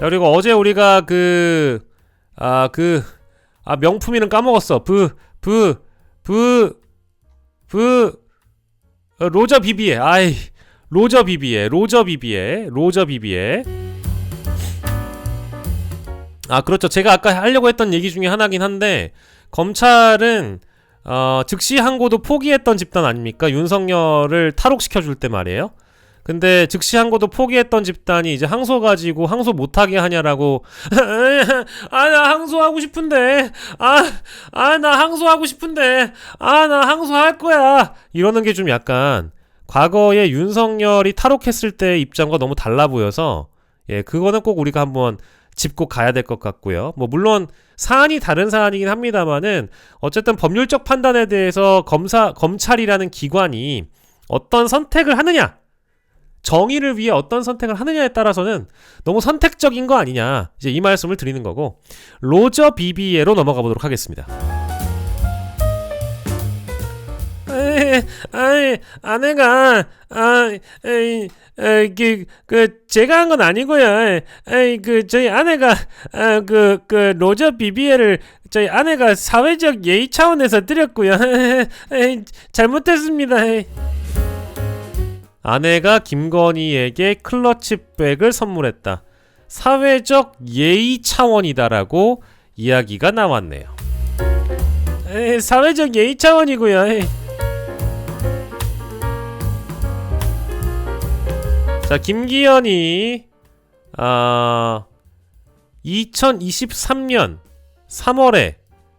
자, 그리고 어제 우리가 그, 아, 그, 아, 명품 이름 까먹었어. 브, 브, 브, 브, 어, 로저 비비에. 아이, 로저 비비에. 로저 비비에. 로저 비비에. 아, 그렇죠. 제가 아까 하려고 했던 얘기 중에 하나긴 한데, 검찰은, 어, 즉시 항고도 포기했던 집단 아닙니까? 윤석열을 탈옥시켜줄 때 말이에요. 근데 즉시 항고도 포기했던 집단이 이제 항소 가지고 항소 못하게 하냐라고. 아 나 항소하고 싶은데. 아 아 나 항소하고 싶은데. 아 나 항소할 거야. 이러는 게 좀 약간 과거에 윤석열이 탈옥했을 때 입장과 너무 달라 보여서 예 그거는 꼭 우리가 한번 짚고 가야 될 것 같고요. 뭐 물론 사안이 다른 사안이긴 합니다만은 어쨌든 법률적 판단에 대해서 검사 검찰이라는 기관이 어떤 선택을 하느냐 정의를 위해 어떤 선택을 하느냐에 따라서는 너무 선택적인 거 아니냐 이제 이 말씀을 드리는 거고 로저 비비에로 넘어가 보도록 하겠습니다. 아이, 아내가 아, 에이, 에이, 그, 그 제가 한 건 아니고요. 에이, 그 저희 아내가 아, 그, 그 로저 비비에를 저희 아내가 사회적 예의 차원에서 드렸고요. 에이, 잘못했습니다. 에이. 아내가 김건희에게 클러치백을 선물했다. 사회적 예의 차원이다라고 이야기가 나왔네요. 에이, 사회적 예의 차원이고요. 에이. 자, 김기현이 아 2023년 3월에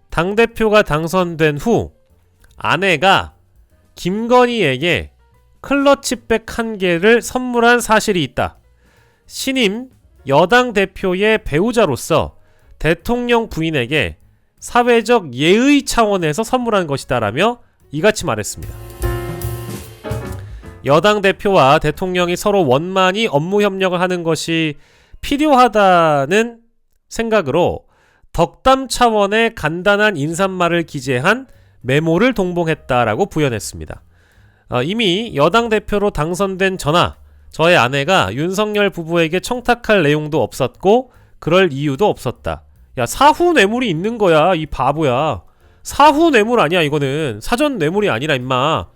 당 대표가 당선된 후 아내가 김건희에게 클러치백 한 개를 선물한 사실이 있다. 신임 여당 대표의 배우자로서 대통령 부인에게 사회적 예의 차원에서 선물한 것이다라며 이같이 말했습니다. 여당 대표와 대통령이 서로 원만히 업무 협력을 하는 것이 필요하다는 생각으로 덕담 차원의 간단한 인사말을 기재한 메모를 동봉했다라고 부연했습니다. 어, 이미 여당 대표로 당선된 전화 저의 아내가 윤석열 부부에게 청탁할 내용도 없었고 그럴 이유도 없었다. 야 사후 뇌물이 있는 거야 이 바보야. 사후 뇌물 아니야 이거는 사전 뇌물이 아니라 임마.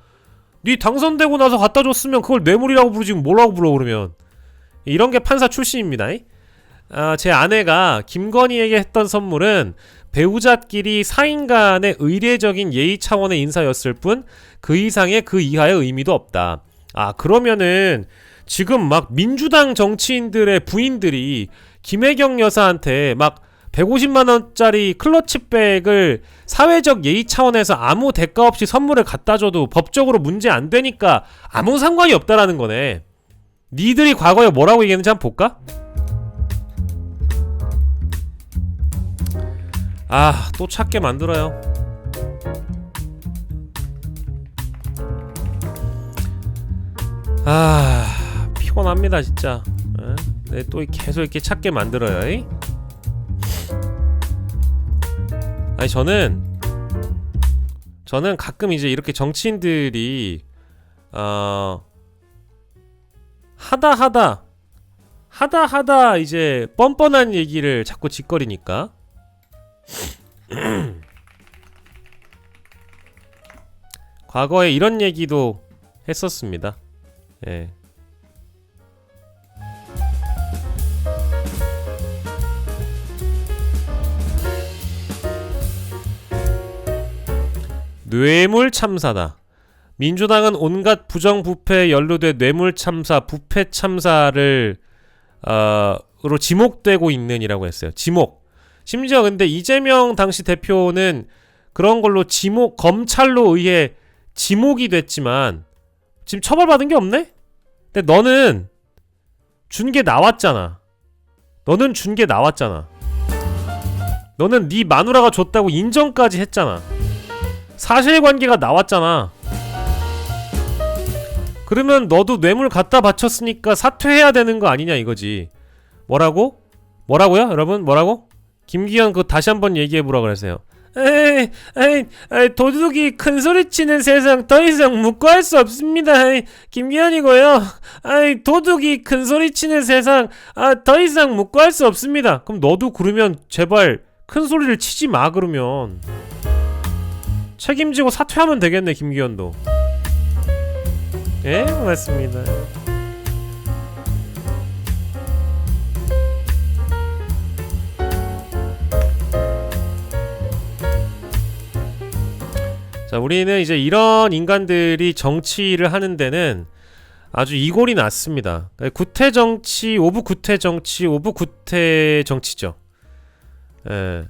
네 당선되고 나서 갖다 줬으면 그걸 뇌물이라고 부르지 뭐라고 불러 그러면 이런 게 판사 출신입니다. 아, 제 아내가 김건희에게 했던 선물은 배우자끼리 사인 간의 의례적인 예의 차원의 인사였을 뿐 그 이상의 그 이하의 의미도 없다. 아, 그러면은 지금 막 민주당 정치인들의 부인들이 김혜경 여사한테 막 150만 원짜리 클러치백을 사회적 예의 차원에서 아무 대가 없이 선물을 갖다 줘도 법적으로 문제 안 되니까 아무 상관이 없다라는 거네. 니들이 과거에 뭐라고 얘기했는지 한번 볼까? 아, 또 찾게 만들어요. 아, 피곤합니다, 진짜. 에? 네, 또 계속 이렇게 찾게 만들어요. 이? 아니, 저는, 저는 가끔 이제 이렇게 정치인들이, 어, 하다 하다, 하다 하다 이제 뻔뻔한 얘기를 자꾸 짓거리니까, 과거에 이런 얘기도 했었습니다. 예. 뇌물 참사다. 민주당은 온갖 부정부패에 연루돼 뇌물 참사, 부패 참사를 어로 지목되고 있는이라고 했어요. 지목. 심지어 근데 이재명 당시 대표는 그런 걸로 지목 검찰로 의해 지목이 됐지만 지금 처벌받은 게 없네? 근데 너는 준 게 나왔잖아. 너는 준 게 나왔잖아. 너는 네 마누라가 줬다고 인정까지 했잖아. 사실관계가 나왔잖아. 그러면 너도 뇌물 갖다 바쳤으니까 사퇴해야 되는 거 아니냐 이거지. 뭐라고? 뭐라고요? 여러분 뭐라고? 김기현 그거 다시 한번 얘기해 보라 그랬어요. 에이, 에이, 에이, 도둑이 큰 소리 치는 세상 더 이상 묵고할 수 없습니다. 에이, 김기현이고요. 아이, 도둑이 큰 소리 치는 세상 아, 더 이상 묵고할 수 없습니다. 그럼 너도 그러면 제발 큰 소리를 치지 마 그러면 책임지고 사퇴하면 되겠네 김기현도. 예, 고맙습니다. 자, 우리는 이제 이런 인간들이 정치를 하는 데는 아주 이골이 났습니다. 그러니까 구태 정치, 오부 구태 정치, 오부 구태 정치죠. 예.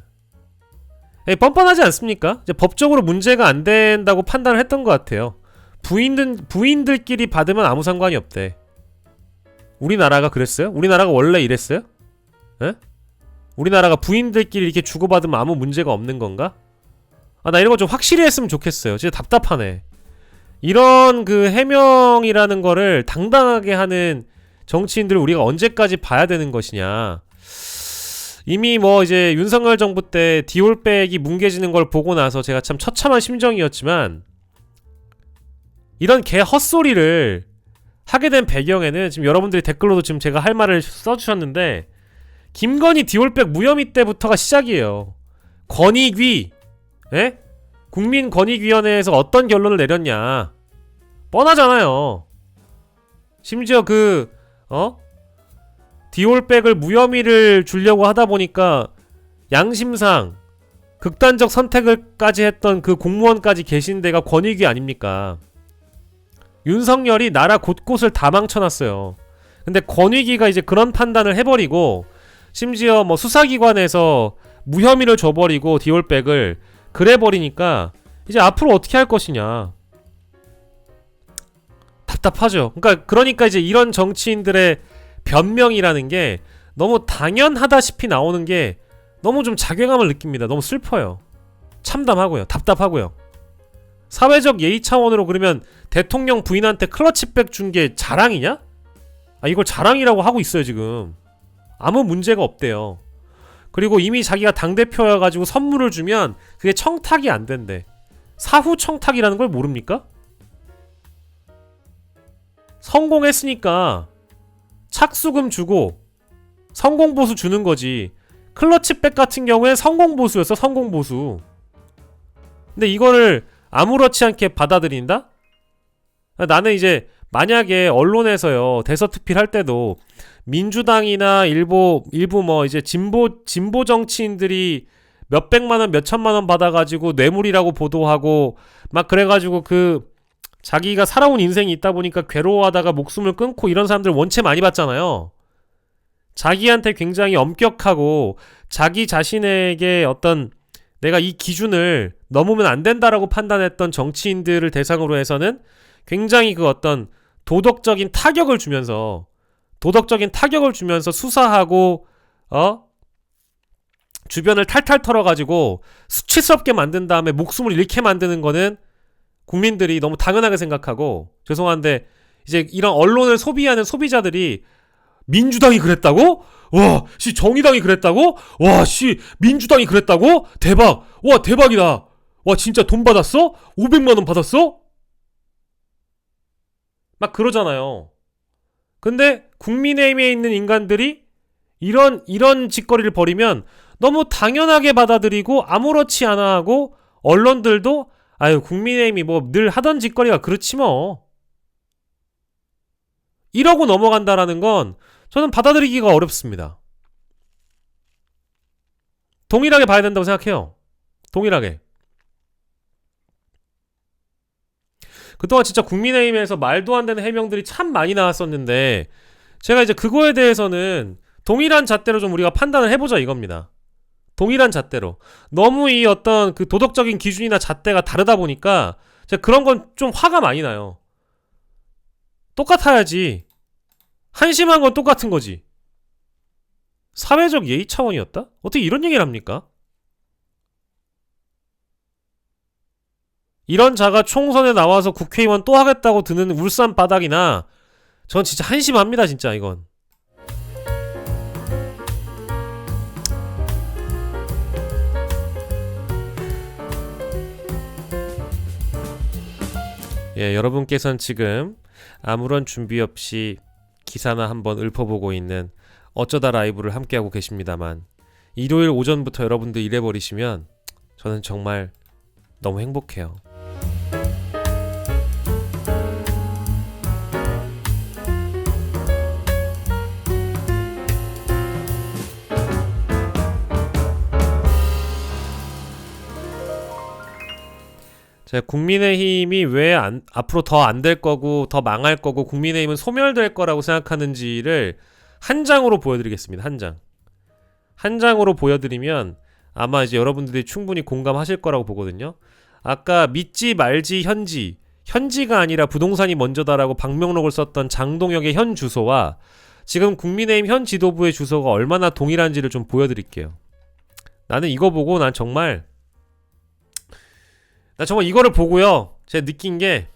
예, 뻔뻔하지 않습니까? 이제 법적으로 문제가 안 된다고 판단을 했던 것 같아요. 부인들 부인들끼리 받으면 아무 상관이 없대. 우리나라가 그랬어요? 우리나라가 원래 이랬어요? 예? 우리나라가 부인들끼리 이렇게 주고받으면 아무 문제가 없는 건가? 아, 나 이런 거 좀 확실히 했으면 좋겠어요. 진짜 답답하네. 이런 그 해명이라는 거를 당당하게 하는 정치인들을 우리가 언제까지 봐야 되는 것이냐. 이미 뭐 이제 윤석열 정부 때 디올백이 뭉개지는 걸 보고 나서 제가 참 처참한 심정이었지만 이런 개 헛소리를 하게 된 배경에는 지금 여러분들이 댓글로도 지금 제가 할 말을 써주셨는데 김건희 디올백 무혐의 때부터가 시작이에요. 권익위 예? 국민권익위원회에서 어떤 결론을 내렸냐? 뻔하잖아요. 심지어 그 어? 디올백을 무혐의를 주려고 하다 보니까 양심상 극단적 선택을까지 했던 그 공무원까지 계신 데가 권익위 아닙니까? 윤석열이 나라 곳곳을 다 망쳐놨어요. 근데 권익위가 이제 그런 판단을 해버리고 심지어 뭐 수사기관에서 무혐의를 줘버리고 디올백을 그래 버리니까 이제 앞으로 어떻게 할 것이냐 답답하죠. 그러니까 그러니까 이제 이런 정치인들의 변명이라는 게 너무 당연하다시피 나오는 게 너무 좀 자괴감을 느낍니다. 너무 슬퍼요. 참담하고요. 답답하고요. 사회적 예의 차원으로 그러면 대통령 부인한테 클러치백 준 게 자랑이냐? 아 이걸 자랑이라고 하고 있어요 지금. 아무 문제가 없대요. 그리고 이미 자기가 당대표여가지고 선물을 주면 그게 청탁이 안 된대. 사후 청탁이라는 걸 모릅니까? 성공했으니까 착수금 주고 성공보수 주는 거지. 클러치백 같은 경우에 성공보수였어, 성공보수. 근데 이거를 아무렇지 않게 받아들인다? 나는 이제 만약에 언론에서요 대서특필 할 때도 민주당이나 일부 일부 뭐 이제 진보 진보 정치인들이 몇 백만 원, 몇 천만 원 받아가지고 뇌물이라고 보도하고 막 그래가지고 그 자기가 살아온 인생이 있다 보니까 괴로워하다가 목숨을 끊고 이런 사람들 원체 많이 봤잖아요. 자기한테 굉장히 엄격하고 자기 자신에게 어떤 내가 이 기준을 넘으면 안 된다라고 판단했던 정치인들을 대상으로 해서는 굉장히 그 어떤 도덕적인 타격을 주면서 도덕적인 타격을 주면서 수사하고 어 주변을 탈탈 털어가지고 수치스럽게 만든 다음에 목숨을 잃게 만드는 거는 국민들이 너무 당연하게 생각하고 죄송한데 이제 이런 언론을 소비하는 소비자들이 민주당이 그랬다고? 와, 씨 정의당이 그랬다고? 와, 씨 민주당이 그랬다고? 대박! 와, 대박이다! 와, 진짜 돈 받았어? 500만 원 받았어? 막 그러잖아요. 근데 국민의힘에 있는 인간들이 이런 이런 짓거리를 벌이면 너무 당연하게 받아들이고 아무렇지 않아 하고 언론들도 아유 국민의힘이 뭐 늘 하던 짓거리가 그렇지 뭐 이러고 넘어간다라는 건 저는 받아들이기가 어렵습니다. 동일하게 봐야 된다고 생각해요. 동일하게. 그동안 진짜 국민의힘에서 말도 안 되는 해명들이 참 많이 나왔었는데 제가 이제 그거에 대해서는 동일한 잣대로 좀 우리가 판단을 해보자 이겁니다. 동일한 잣대로 너무 이 어떤 그 도덕적인 기준이나 잣대가 다르다 보니까 제가 그런 건 좀 화가 많이 나요. 똑같아야지. 한심한 건 똑같은 거지. 사회적 예의 차원이었다? 어떻게 이런 얘기를 합니까? 이런 자가 총선에 나와서 국회의원 또 하겠다고 드는 울산 바닥이나 전 진짜 한심합니다 진짜 이건 예 여러분께선 지금 아무런 준비 없이 기사나 한번 읊어보고 있는 어쩌다 라이브를 함께하고 계십니다만 일요일 오전부터 여러분들 일해버리시면 저는 정말 너무 행복해요. 국민의힘이 왜 안, 앞으로 더 안 될 거고 더 망할 거고 국민의힘은 소멸될 거라고 생각하는지를 한 장으로 보여드리겠습니다. 한 장. 한 장으로 보여드리면 아마 이제 여러분들이 충분히 공감하실 거라고 보거든요. 아까 믿지 말지 현지 현지가 아니라 부동산이 먼저다라고 방명록을 썼던 장동혁의 현 주소와 지금 국민의힘 현 지도부의 주소가 얼마나 동일한지를 좀 보여드릴게요. 나는 이거 보고 난 정말 나 정말 이거를 보고요. 제가 느낀 게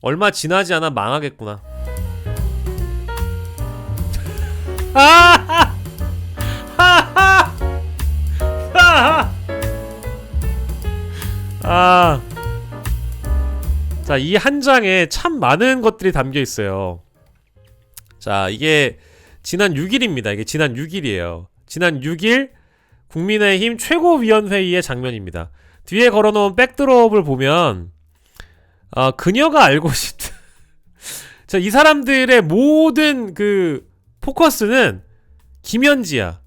얼마 지나지 않아 망하겠구나. 아! 아. 자, 이 한 장에 참 많은 것들이 담겨 있어요. 자, 이게 지난 6일입니다. 이게 지난 6일이에요. 지난 6일 국민의힘 최고위원회의의 장면입니다. 뒤에 걸어놓은 백드롭을 보면 어, 그녀가 알고 싶다. 자, 이 사람들의 모든 그 포커스는 김현지야.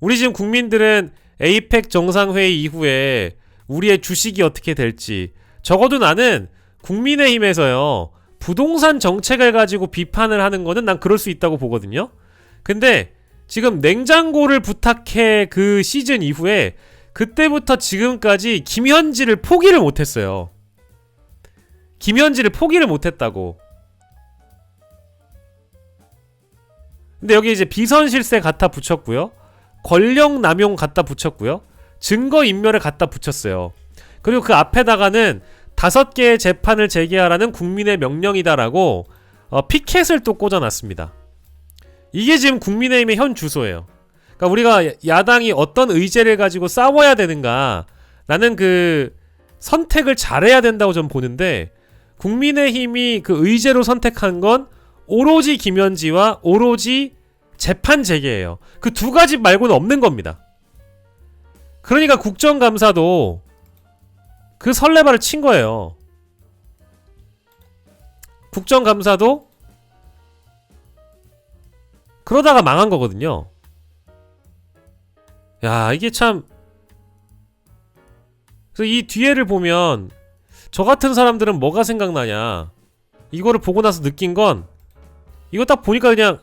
우리 지금 국민들은 에이펙 정상회의 이후에 우리의 주식이 어떻게 될지 적어도 나는 국민의힘에서요 부동산 정책을 가지고 비판을 하는 거는 난 그럴 수 있다고 보거든요. 근데 지금 냉장고를 부탁해 그 시즌 이후에 그때부터 지금까지 김현지를 포기를 못했어요. 김현지를 포기를 못했다고. 근데 여기 이제 비선실세 갖다 붙였고요. 권력 남용 갖다 붙였고요. 증거 인멸을 갖다 붙였어요. 그리고 그 앞에다가는 다섯 개의 재판을 제기하라는 국민의 명령이다라고 어, 피켓을 또 꽂아놨습니다. 이게 지금 국민의힘의 현 주소예요. 그러니까 우리가 야당이 어떤 의제를 가지고 싸워야 되는가 나는 그 선택을 잘해야 된다고 좀 보는데 국민의힘이 그 의제로 선택한 건 오로지 김현지와 오로지 재판 재개예요. 그 두 가지 말고는 없는 겁니다. 그러니까 국정감사도 그 설레발을 친 거예요. 국정감사도 그러다가 망한 거거든요. 야, 이게 참. 그래서 이 뒤에를 보면 저 같은 사람들은 뭐가 생각나냐. 이거를 보고 나서 느낀 건 이거 딱 보니까 그냥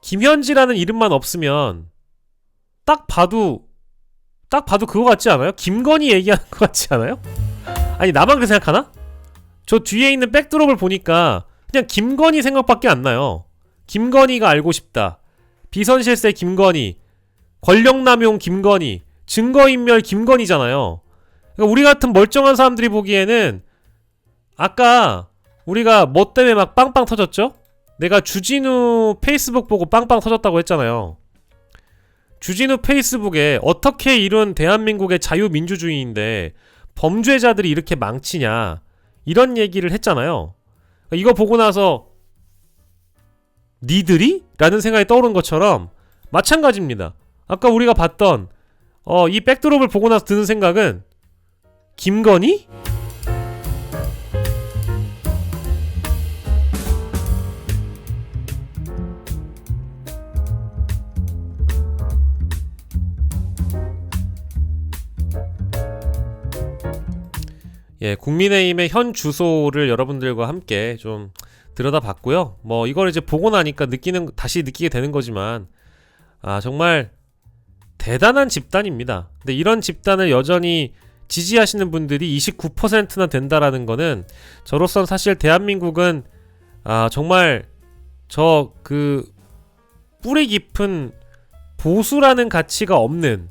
김현지라는 이름만 없으면 딱 봐도 딱 봐도 그거 같지 않아요? 김건희 얘기하는 거 같지 않아요? 아니 나만 그렇게 생각하나? 저 뒤에 있는 백드롭을 보니까 그냥 김건희 생각밖에 안 나요. 김건희가 알고 싶다. 비선실세 김건희, 권력남용 김건희, 증거인멸 김건희잖아요. 그러니까 우리 같은 멀쩡한 사람들이 보기에는 아까 우리가 뭐 때문에 막 빵빵 터졌죠? 내가 주진우 페이스북 보고 빵빵 터졌다고 했잖아요. 주진우 페이스북에 어떻게 이런 대한민국의 자유민주주의인데 범죄자들이 이렇게 망치냐 이런 얘기를 했잖아요. 그러니까 이거 보고 나서 니들이? 라는 생각이 떠오른 것처럼 마찬가지입니다. 아까 우리가 봤던 어, 이 백드롭을 보고 나서 드는 생각은 김건희? 예, 국민의힘의 현 주소를 여러분들과 함께 좀 들여다봤고요. 뭐 이걸 이제 보고 나니까 느끼는 다시 느끼게 되는 거지만 아 정말 대단한 집단입니다. 근데 이런 집단을 여전히 지지하시는 분들이 29%나 된다라는 거는 저로선 사실 대한민국은 아 정말 저 그 뿌리 깊은 보수라는 가치가 없는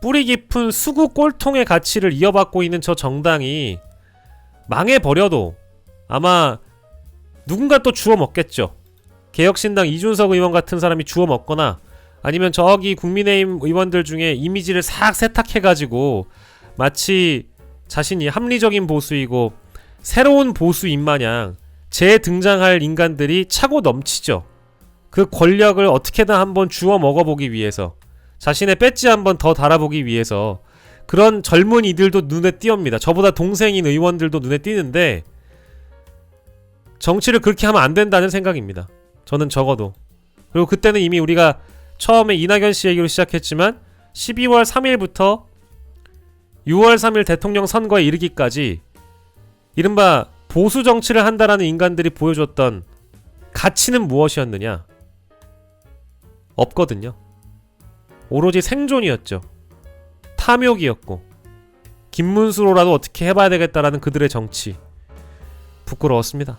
뿌리 깊은 수구 꼴통의 가치를 이어받고 있는 저 정당이 망해버려도 아마 누군가 또 주워 먹겠죠. 개혁신당 이준석 의원 같은 사람이 주워 먹거나 아니면 저기 국민의힘 의원들 중에 이미지를 싹 세탁해가지고 마치 자신이 합리적인 보수이고 새로운 보수인 마냥 재등장할 인간들이 차고 넘치죠. 그 권력을 어떻게든 한번 주워 먹어보기 위해서 자신의 배지 한번 더 달아보기 위해서 그런 젊은 이들도 눈에 띄옵니다. 저보다 동생인 의원들도 눈에 띄는데 정치를 그렇게 하면 안 된다는 생각입니다. 저는 적어도. 그리고 그때는 이미 우리가 처음에 이낙연 씨 얘기로 시작했지만 12월 3일부터 6월 3일 대통령 선거에 이르기까지 이른바 보수 정치를 한다라는 인간들이 보여줬던 가치는 무엇이었느냐? 없거든요. 오로지 생존이었죠. 탐욕이었고 김문수로라도 어떻게 해봐야 되겠다라는 그들의 정치 부끄러웠습니다.